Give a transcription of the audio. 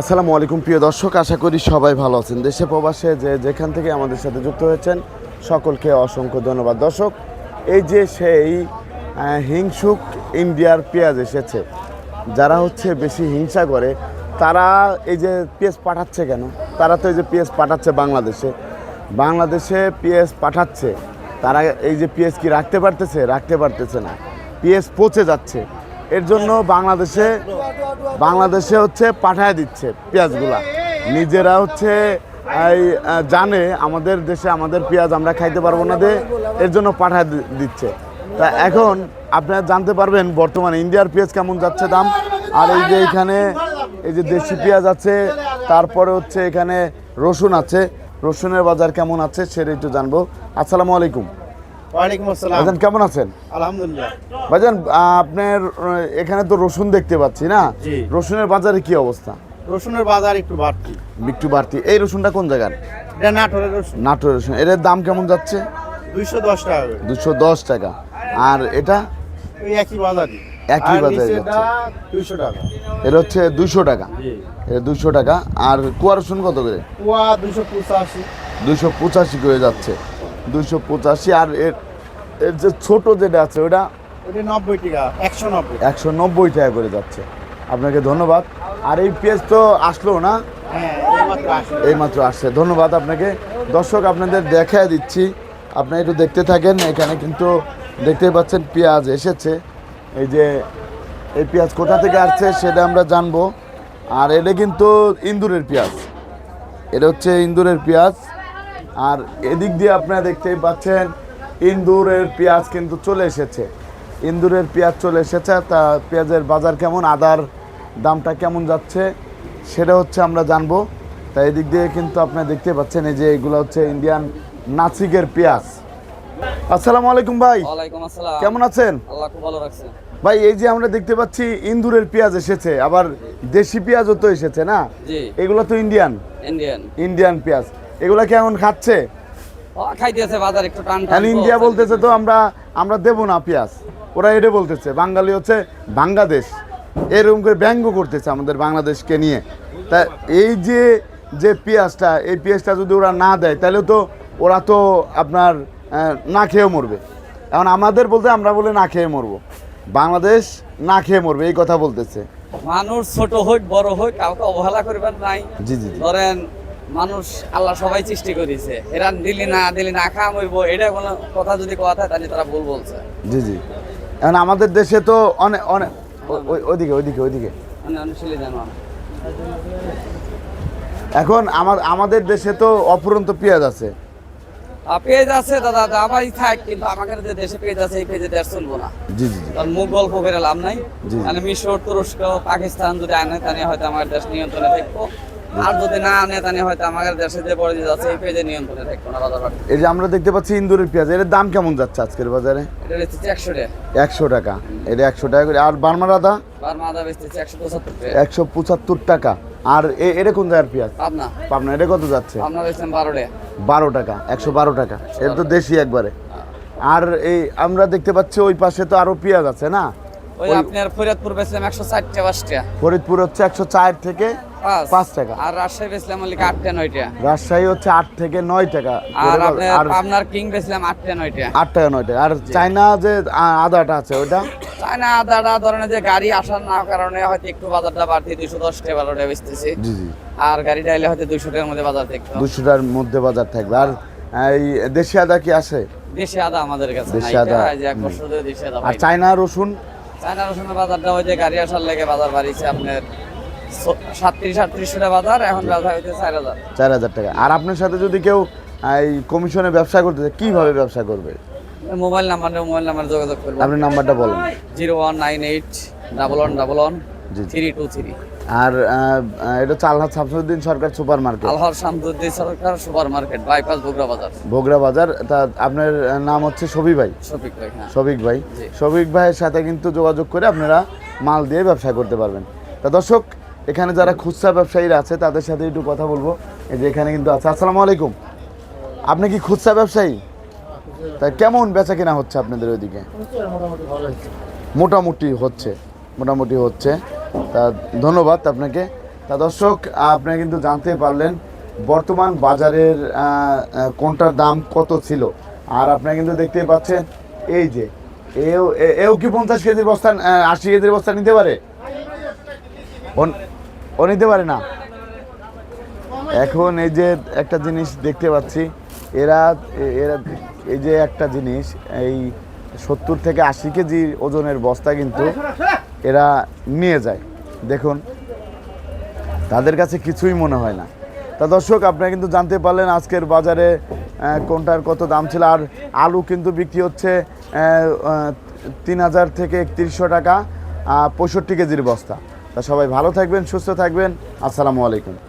আসসালামু আলাইকুম, প্রিয় দর্শক। আশা করি সবাই ভালো আছেন। দেশে প্রবাসে যে যেখান থেকে আমাদের সাথে যুক্ত হয়েছেন, সকলকে অসংখ্য ধন্যবাদ। দর্শক, এই যে সেই হিংসুক ইন্ডিয়ার পেঁয়াজ এসেছে, যারা হচ্ছে বেশি হিংসা করে, তারা এই যে পেঁয়াজ পাঠাচ্ছে কেন? তারা তো এই যে পেঁয়াজ পাঠাচ্ছে বাংলাদেশে। বাংলাদেশে পেঁয়াজ পাঠাচ্ছে, তারা এই যে পেঁয়াজ কি রাখতে পারতেছে? রাখতে পারতেছে না। পেঁয়াজ পচে যাচ্ছে। এর জন্য বাংলাদেশে বাংলাদেশে হচ্ছে পাঠায় দিচ্ছে পেঁয়াজগুলা। নিজেরা হচ্ছে, এই জানে আমাদের দেশে আমাদের পেঁয়াজ আমরা খাইতে পারব না দে, এর জন্য পাঠায় দিচ্ছে। তা এখন আপনারা জানতে পারবেন বর্তমানে ইন্ডিয়ার পেঁয়াজ কেমন যাচ্ছে দাম। আর এই যে এখানে, এই যে দেশি পেঁয়াজ আছে, তারপরে হচ্ছে এখানে রসুন আছে। রসুনের বাজার কেমন আছে সেটা একটু জানব। আসসালামু আলাইকুম। ওয়ালাইকুম আসসালাম। ভাইজান কেমন আছেন? আলহামদুলিল্লাহ। ভাইজান আপনার এখানে তো রসুন দেখতে পাচ্ছি না? রসুনের বাজারে কি অবস্থা? রসুনের বাজার একটু বাড়তি। একটু বাড়তি। এই রসুনটা কোন জায়গার? এটা নাটোরের রসুন। নাটোর রসুন। এর দাম কেমন যাচ্ছে? দুইশো দশ টাকা দুশো দশ টাকা। আর এটা? ওই একই বাজারই। একই বাজারে নিচেরটা টাকা। এর হচ্ছে দুশো টাকা। এর দুশো টাকা। আর কুয়া রসুন কত করে? কুয়া দুইশো পঁচাশি। দুশো পঁচাশি করে যাচ্ছে। দুশো পঁচাশি আর এর এর যে ছোট যেটা আছে ওটা? ওটা নব্বই টাকা একশো নব্বই। একশো নব্বই টাকা করে যাচ্ছে। আপনাকে ধন্যবাদ। আর এই পেঁয়াজ তো আসলো না? হ্যাঁ এইমাত্র আসছে। ধন্যবাদ আপনাকে। দর্শক আপনাদের দেখা দিচ্ছি। আপনি একটু দেখতে থাকেন এখানে কিন্তু দেখতেই পাচ্ছেন পেঁয়াজ এসেছে। এই যে এই পেঁয়াজ কোথা থেকে আসছে সেটা আমরা জানব। আর এটা কিন্তু ইন্দুরের পেঁয়াজ। এটা হচ্ছে ইন্দুরের পেঁয়াজ। আর এদিক দিয়ে আপনারা দেখতেই পাচ্ছেন ইন্দুরের পেঁয়াজ কিন্তু চলে এসেছে। ইন্দুরের পেঁয়াজ চলে এসেছে তা পেঁয়াজের বাজার কেমন আদার দামটা কেমন যাচ্ছে সেটা হচ্ছে আমরা জানব। তা এদিক দিয়ে কিন্তু আপনারা দেখতে পাচ্ছেন এই যে এগুলো হচ্ছে ইন্ডিয়ান নাসিকের পেঁয়াজ। আসসালামু আলাইকুম ভাই। কেমন আছেন? আল্লাহ খুব ভালো রাখছে। ভাই এই যে আমরা দেখতে পাচ্ছি ইন্দুরের পেঁয়াজ এসেছে আবার দেশি পেঁয়াজও তো এসেছে না? এগুলো তো ইন্ডিয়ান ইন্ডিয়ান ইন্ডিয়ান পেঁয়াজ। এগুলা কেমন খাচ্ছে? ও খাইতেছে বাজার একটু টান টান ইন্ডিয়া বলতেছে তো আমরা আমরা দেবো না পেঁয়াজ। ওরা এটা বলতেছে বাঙালি হচ্ছে বাংলাদেশ। এরকম করে ব্যঙ্গ করতেছে আমাদের বাংলাদেশকে নিয়ে। তা এই যে যে পেঁয়াজটা এই পেঁয়াজটা যদি ওরা না দেয় তাহলে তো ওরা তো আপনার না খেয়েও মরবে। এখন আমাদের বলতে আমরা বলে না খেয়ে মরবো। বাংলাদেশ না খেয়ে মরবে এই কথা বলতেছে। মানুষ ছোট হোক বড় হোক কাউকে অবহেলা করবেন নাই। জি জি। ধরেন মানুষ আল্লাহ সবাই সৃষ্টি করেছে। এরা দিলি না দিলি না খাম হইব এটা কোনো কথা যদি কথা তাহলে তারা ভুল বলছে। জি জি। এখন আমাদের দেশে তো অনেক অনেক ওইদিকে ওইদিকে ওইদিকে। এখন আমার আমাদের দেশে তো অফুরন্ত পেঁয়াজ আছে। পেঁয়াজ আছে দাদা দাবাই থাক কিন্তু আমাদের যে দেশে পেজ আছে এই পেজে দেশ চলবো না। জি জি জি। কারণ মুখ গল্প করে লাভ নাই। মানে মিশর তুরস্ক পাকিস্তান যদি আনে তাহলে হয়তো আমার দেশ নিয়ন্ত্রণে থাকব। আর যদি না হয়তো আমাদের দেশে যে পড়ে যাচ্ছে এই পেজে নিয়ন্ত্রণে থাকব না বাজার এই যে আমরা দেখতে পাচ্ছি ইন্দুরের পেঁয়াজ এর দাম কেমন যাচ্ছে আজকের বাজারে? এটা টাকা। একশো টাকা। এটা একশো টাকা করে। আর বার্মার আদা আর মাদা বেচতেছে একশো পঁচাত্তর টাকা। একশো পঁচাত্তর টাকা। আর এ- এটা কোন জায়গার পেঁয়াজ? পাবনা। পাবনা। এটা কত যাচ্ছে? পাবনা বেচলাম বারো টাকা। বারো টাকা একশো বারো টাকা। এটা তো দেশি একবারে। আর এই আমরা দেখতে পাচ্ছি ওই পাশে তো আরও পেঁয়াজ আছে না? ওই আপনার ফরিদপুর বেচলাম একশো ষাট টাকা পাঁচ ফরিদপুর হচ্ছে একশো চার থেকে পাঁচ। টাকা। আর রাজশাহী বেচলাম হলে আট টাকা নয় টাকা। রাজশাহী হচ্ছে আট থেকে নয় টাকা। আর আপনার কিং বেচলাম আট টাকা নয় টাকা। আট টাকা নয় টাকা। আর চায়না যে আদাটা আছে ওইটা? চায়না আদাটা ধরনের যে গাড়ি আসার না কারণে হয়তো একটু বাজারটা বাড়তি দুইশো দশ টাকা বারো টাকা বেচতেছি। জি জি। আর গাড়িটা এলে হয়তো দুইশো টাকার মধ্যে বাজার দেখতো দুশোটার মধ্যে বাজার থাকবে। আর এই দেশি আদা কি আসে? দেশি আদা আমাদের কাছে দেশি দেশি আদা আর চায়না রসুন চায়না রসুনের বাজারটা হয়েছে গাড়ি আসার লেগে বাজার বাড়িছে আপনার সাতত্রিশ আটত্রিশ টাকা বাজার এখন বাজার হইতে চার হাজার। চার হাজার টাকা। আর আপনার সাথে যদি কেউ এই কমিশনে ব্যবসা করতে চায় কীভাবে ব্যবসা করবে? মোবাইল নাম্বার মোবাইল নাম্বার যোগাযোগ করব। আপনি নাম্বারটা বলুন। Zero one nine eight double one double one three two three. আর এটা হচ্ছে আল্লাহ Shamsuddin Sarkar super market আলহার Shamsuddin Sarkar super market bypass Bogura বাজার। বগুড়া বাজার তা আপনার নাম হচ্ছে সবি ভাই। শফিক ভাই হ্যাঁ। শফিক ভাই। শফিক ভাইয়ের সাথে কিন্তু যোগাযোগ করে আপনারা মাল দিয়ে ব্যবসা করতে পারবেন। তা দর্শক এখানে যারা খুচরা ব্যবসায়ীরা আছে তাদের সাথে একটু কথা বলব। এই যে এখানে কিন্তু আছে। আসসালামু আলাইকুম। আপনি কি খুচরা ব্যবসায়ী? তা কেমন বেচা কেনা হচ্ছে আপনাদের ওইদিকে? মোটামুটি হচ্ছে মোটামুটি হচ্ছে। তা ধন্যবাদ আপনাকে। তা দর্শক, আপনি কিন্তু জানতে পারলেন বর্তমান বাজারের কোনটার দাম কত ছিল। আর আপনারা কিন্তু দেখতে পাচ্ছেন, এই যে, এও এও কি পঞ্চাশ কেজির বস্তা আশি কেজির বস্তা নিতে পারে? ও- নিতে পারে না? এখন এই যে একটা জিনিস দেখতে পাচ্ছি, এরা এরা, এই যে একটা জিনিস, এই সত্তর থেকে আশি কেজি ওজনের বস্তা কিন্তু এরা নিয়ে যায়। দেখুন, তাদের কাছে কিছুই মনে হয় না। তা দর্শক, আপনারা কিন্তু জানতে পারলেন আজকের বাজারে কোনটার কত দাম ছিল। আর আলু কিন্তু বিক্রি হচ্ছে তিন হাজার থেকে একত্রিশশো টাকা পঁয়ষট্টি কেজির বস্তা। তা সবাই ভালো থাকবেন, সুস্থ থাকবেন। আসসালামু আলাইকুম।